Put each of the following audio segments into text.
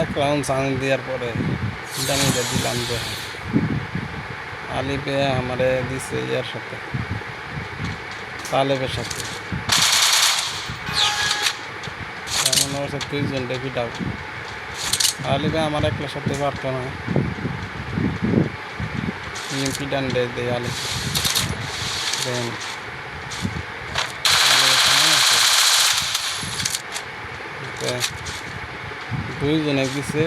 এক round sound দেওয়ার পরে ডানিটা দিলাম যে আলিপে আমারে দিছে ইয়ার সাথে, তালেবের সাথে। এমন হচ্ছে দুইজন ডেকে ডাক আলিপে আমার একলার সাথে পারতো না। ইএমপি ডান্ডে দেয় আলি দেন। আলিপে তো দুইজনে দিছে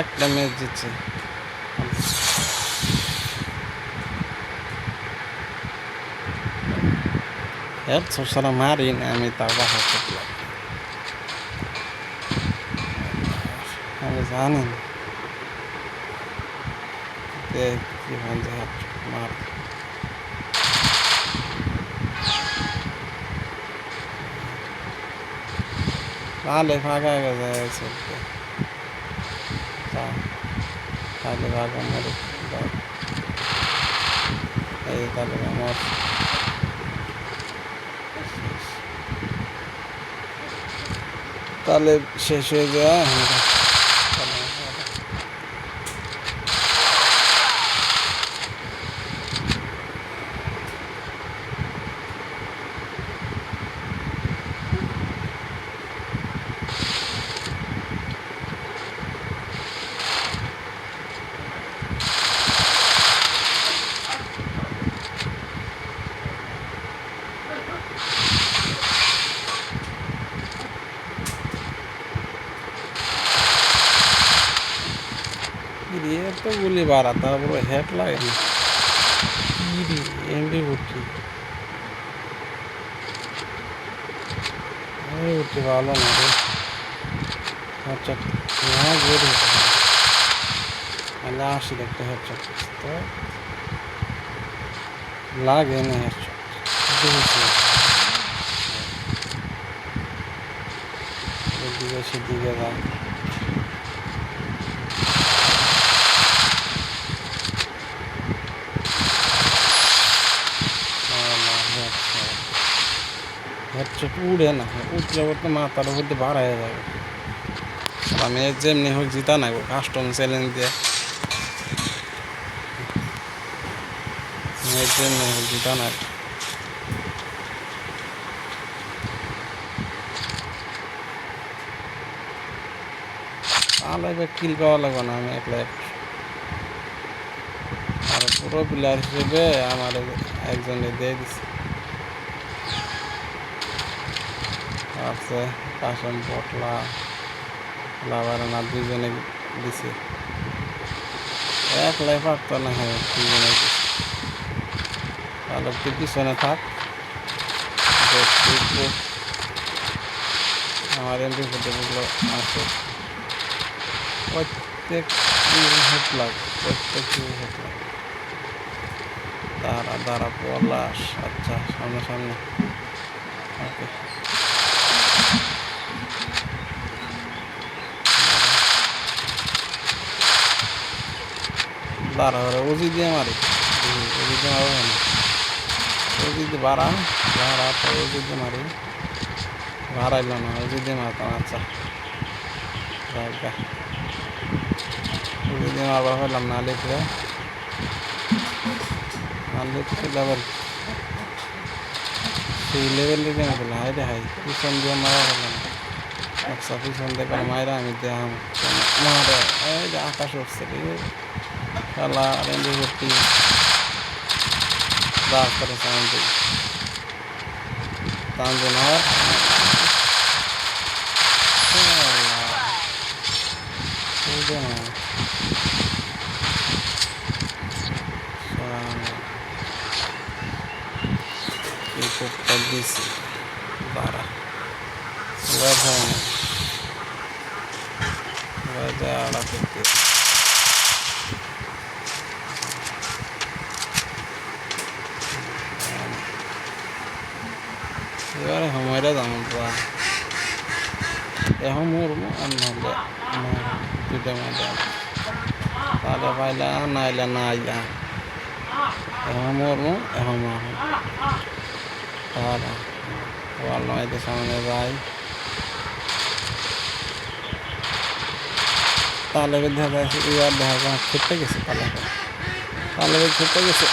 একটা ম্যাচ জিতছে। এক সারা মারি না, আমি তাও বাসা করলাম। জানি না। দেখ কি ভালো মার। তাহলে ফাঁকা গেছে চলতে তাহলে ফাঁকা মরে এই তাহলে আমার তাহলে শেষ হয়ে যাওয়া রে তো গুলি বাড়া তারপরে হেড লাগে না কি রে এমডি উঠি এই উঠি ভালো না রে আচ্ছা হ্যাঁ গেড়ে আমি আসি দেখতে হচ্ছে তো লাগে হচ্ছে উড়ে না উঠলে উঠতে মাথার উপর বার যাবে। আমি যেমনি হোক জিতা না কাস্টম চ্যালেঞ্জ দিয়ে। যেমনি হোক জিতা না তাহলে এবার কিল পাওয়া লাগবে না আমি একলা এক আর পুরো প্লেয়ার হিসেবে আমার একজনে দিয়ে দিচ্ছে আছে কাশম পটলা, লাভারানা দুজনে দিছে। এক লাই পারতো না হ্যাঁ দুজনে তাহলে তুই পিছনে থাক। আমার এমপি ফুটেগুলো আছে। প্রত্যেক হেট লাগ, প্রত্যেক হেট লাগ। দাঁড়া দাঁড়া, পলাশ। আচ্ছা সামনে সামনে। ওকে। ওরা উজি দিয়ে মারি। উজি দিয়ে মারবো না উজি দিয়ে বাড়া তো উজি দিয়ে মারি। বাড়াইল না উজি দিয়ে মারতাম আচ্ছা। উজি দিয়ে মারবার হইলাম না লিখলে না লিখতে লেভেল। সেই লেভেলে দিয়ে গেলাম হাই রে হাই পিছন দিয়ে মারা হলাম আচ্ছা পিছন দিয়ে মায়েরা আমি দেখাম আকাশ উঠছে अला रेंज होती दाग परेशान थी तान जनावर बारह वैसा वैसा आड़ा सकते এবার না এবার যা আড়া করতে এবারে পা এখন মরবো আর নহলে দুইটা তাহলে পাইলা নাইলে না আইয়া এখন মরমু এখন মরমু তাহলে ওয়াল নয়তে সামনে যাই তাহলে দেখা যাচ্ছে এবার দেখা যায় খেতে গেছে তাহলে তাহলে খেতে গেছে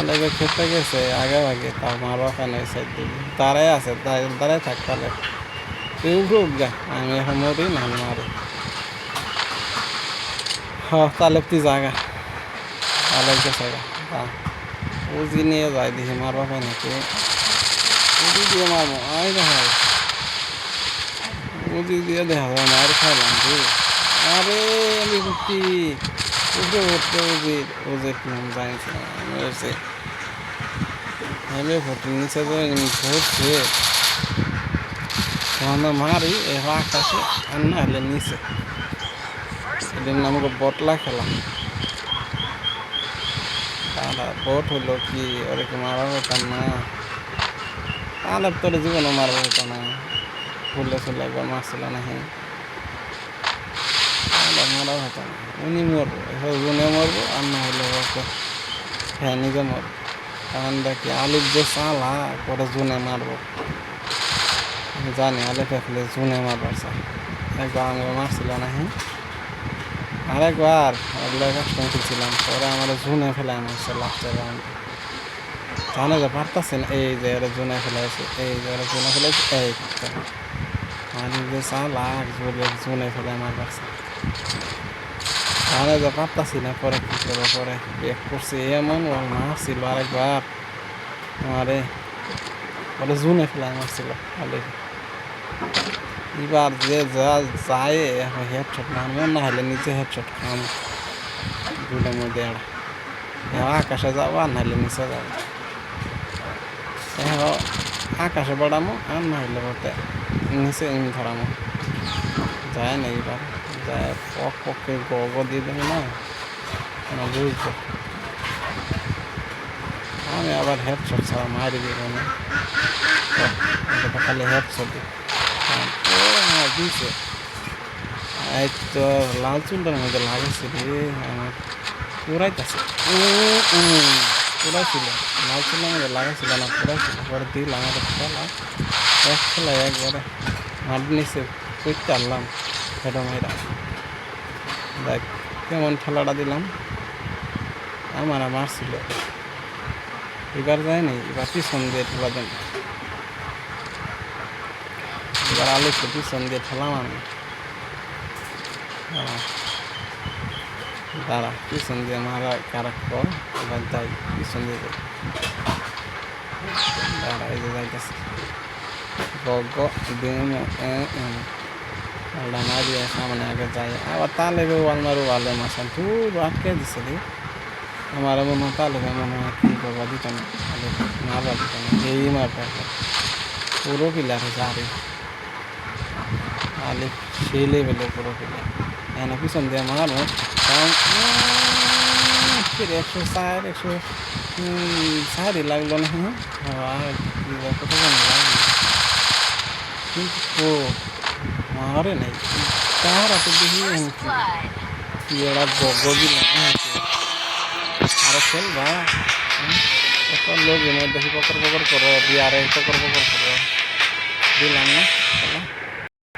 উহ, তাহলে এবার খেতে গেছে আগে ভাগে তার মার ওখানে সাইড দিকে তারাই আছে তাই- তারাই থাক তাহলে তুই উঠে উঠগা আমি এখন মরি না আমি মারি হ তাহলে তুই জাগা তাহলে গেছে গা তা উজি নিয়ে যাই দেখি মারবা পাই নাকি উজি দিয়ে মারবো আই দেখা উজি দিয়ে দেখা যাবে মার খাইলাম কি আরে আমি উজির উজির নাম জানিস না আমি হচ্ছে আমি ভোট নিচে তো ভরছে তখন মারি এবার আকাশে আর না হলে নিচে নাম হলো বটলা খেলা তাহলে বট হলো কি ওরে কি মারা হতাম না তাহলে তোর জীবনে মারা হতো না ফুলে ফুলে একবার মারছিল না হ্যাঁ তাহলে মারা না। উনি মরবো উনি মরবো, আর না হলে নিজে মরবো। কারণ দেখি, আলিফ যে চালা পরে জুনে মারবো। জানি আলিফ ফেলে জুনে মারবার চাই একবার আমি মারছিল না হ্যাঁ? আরেকবার কাস্টম খেলছিলাম। পরে আমার জুনে ফেলে মারছে লাস্টের রাউন্ড জানে যে পারতাছেন এই যে এরা জুনে ফেলাইছে এই যে এরা জুনে ফেলাইছে এই মানে যে চালা জুনে জুনে ফেলে আমার পারছে জানে যে পারতাছি না, পরে কি করব, পরে বেক করছে। এমন ওর মারছিল আরেকবার। আমারে পরে জুনে ফেলাই মারছিল আলিফ এবার যে যা যায়, এখন হেডশট মারবো, না হলে নিচে হেডশট খাম। দুটার মধ্যে এখন আকাশে যাব, আর নাহলে নিচে যাব। এখন আকাশে বাড়ামো, আর না হলে বলতে নিচে ধরামো। যায় না এবার পক পকে গগ দিয়ে দেবে না? না, বুঝব। আমি আবার হেডশট ছাড়া মারি দিব না। খালি হেডশট দিই দিছে এই তো লাল চুলটার মধ্যে লাগাইছে রে, আমার পুরাইতেছে। পুরাইছিল। লাল চুলের মধ্যে লাগাইছিল না, পুরাইছিল। পরে দিল আমাদের খেলা। এক খেলা একবারে মাঠ নিচে করতে আনলাম হেঁটো মেয়েরা দেখ, কেমন খেলাটা দিলাম। আমার মারছিল এবার যায়নি এবার পিছন দিয়ে ঠেলা দেন। এবার আলুকে পিছন দিয়ে ঠেলাম আমি। দাঁড়া। দাঁড়া, পিছন দিয়ে মারা কারাক পর এবার যাই পিছন দিয়ে দাঁড়া, এই যে যাইতেছে। গ গ দিন আল্লাহ না দিয়ে সামনে আগে যাই আবার তালে ওয়াল মারু ওয়ালে মাসান তুই আটকে দিছে রে আমার মনে হয় তালে মনে হয় কি করবা দিত না মারবা দিত না এই মারবা পুরো পিলার হয়েছে আরে আলে সেই লেভেলে পুরো পিলার এনে পিছন দিয়ে মারবো কারণ একশো চার একশো চারই লাগল না হ্যাঁ কত লাগল কিন্তু মারে নাই কার আছে দেখি কি এরা বগি আরে খেলবা কত লোক এনে দেখি পকর পকর করো বিয়ারে পকর পকর করো দিলাম না